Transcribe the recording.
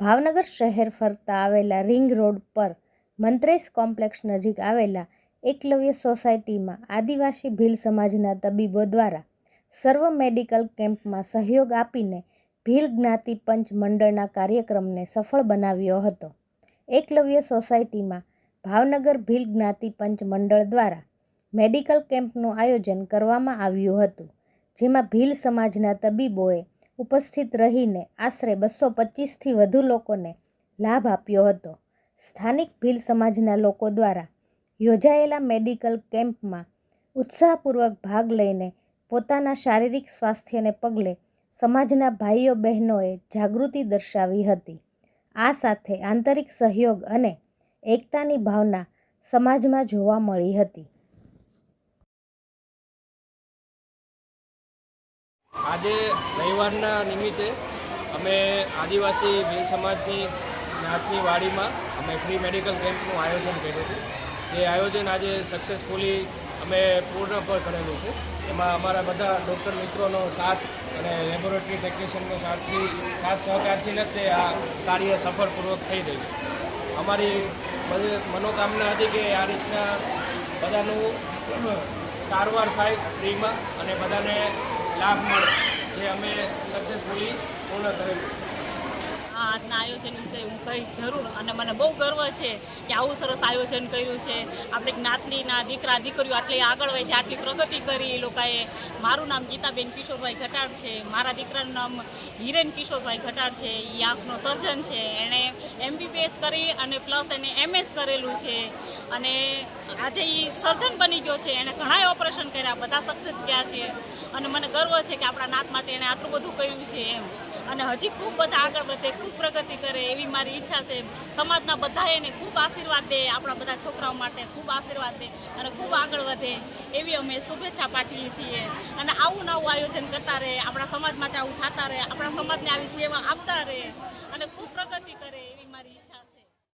ભાવનગર શહેર ફરતા આવેલા રિંગ રોડ પર મંત્રેશ કોમ્પ્લેક્સ નજીક આવેલા એકલવ્ય સોસાયટીમાં આદિવાસી ભીલ સમાજના તબીબો દ્વારા સર્વ મેડિકલ કેમ્પમાં સહયોગ આપીને ભીલ જ્ઞાતિ પંચ મંડળના કાર્યક્રમને સફળ બનાવ્યો હતો. એકલવ્ય સોસાયટીમાં ભાવનગર ભીલ જ્ઞાતિ પંચ મંડળ દ્વારા મેડિકલ કેમ્પનું આયોજન કરવામાં આવ્યું હતું, જેમાં ભીલ સમાજના તબીબોએ ઉપસ્થિત રહીને આશરે બસો પચીસથી વધુ લોકોને લાભ આપ્યો હતો. સ્થાનિક ભીલ સમાજના લોકો દ્વારા યોજાયેલા મેડિકલ કેમ્પમાં ઉત્સાહપૂર્વક ભાગ લઈને પોતાના શારીરિક સ્વાસ્થ્યને પગલે સમાજના ભાઈઓ બહેનોએ જાગૃતિ દર્શાવી હતી. આ સાથે આંતરિક સહયોગ અને એકતાની ભાવના સમાજમાં જોવા મળી હતી. આજે રવિવારના નિમિત્તે અમે આદિવાસી ભીલ સમાજની જ્ઞાતની વાડીમાં અમે ફ્રી મેડિકલ કેમ્પનું આયોજન કર્યું હતું. એ આયોજન આજે સક્સેસફુલી અમે પૂર્ણ પર કરેલું છે. એમાં અમારા બધા ડૉક્ટર મિત્રોનો સાથ અને લેબોરેટરી ટેકનિશિયનનો સાથથી સાથ સહકારથી જ તે આ કાર્ય સફળપૂર્વક થઈ રહ્યું અમારી મનોકામના હતી કે આ રીતના બધાનું સારવાર થાય ફ્રીમાં અને બધાને લાભ મળે જે અમે સક્સેસફુલી પૂર્ણ કરેલું આજના આયોજન વિશે હું કહીશ જરૂર અને મને બહુ ગર્વ છે કે આવું સરસ આયોજન કર્યું છે. આપણે જ્ઞાતિના દીકરા, દીકરીઓ આટલી આગળ વધી, આટલી પ્રગતિ કરી એ લોકોએ. મારું નામ ગીતાબેન કિશોરભાઈ ઘટાડ છે. મારા દીકરાનું નામ હિરેન કિશોરભાઈ ઘટાડ છે. એ આંખનો સર્જન છે. એણે એમબીબીએસ કરી અને પ્લસ એને એમએસ કરેલું છે. અને આજે એ સર્જન બની ગયો છે. એણે ઘણાય ઓપરેશન કર્યા, બધા સક્સેસ ગયા છે. અને મને ગર્વ છે કે આપણા નાત માટે એણે આટલું બધું કર્યું છે એમ. અને હજી ખૂબ બધા આગળ વધે, ખૂબ પ્રગતિ કરે એવી મારી ઈચ્છા છે. સમાજના બધાએ એને ખૂબ આશીર્વાદ દે, આપણા બધા છોકરાઓ માટે ખૂબ આશીર્વાદ દે અને ખૂબ આગળ વધે એવી અમે શુભેચ્છા પાઠવીએ છીએ. અને આવું નવું આયોજન કરતા રહે, આપણા સમાજ માટે આવું થતા રહે, આપણા સમાજને આવી સેવા આપતા રહે અને ખૂબ પ્રગતિ કરે એવી મારી ઈચ્છા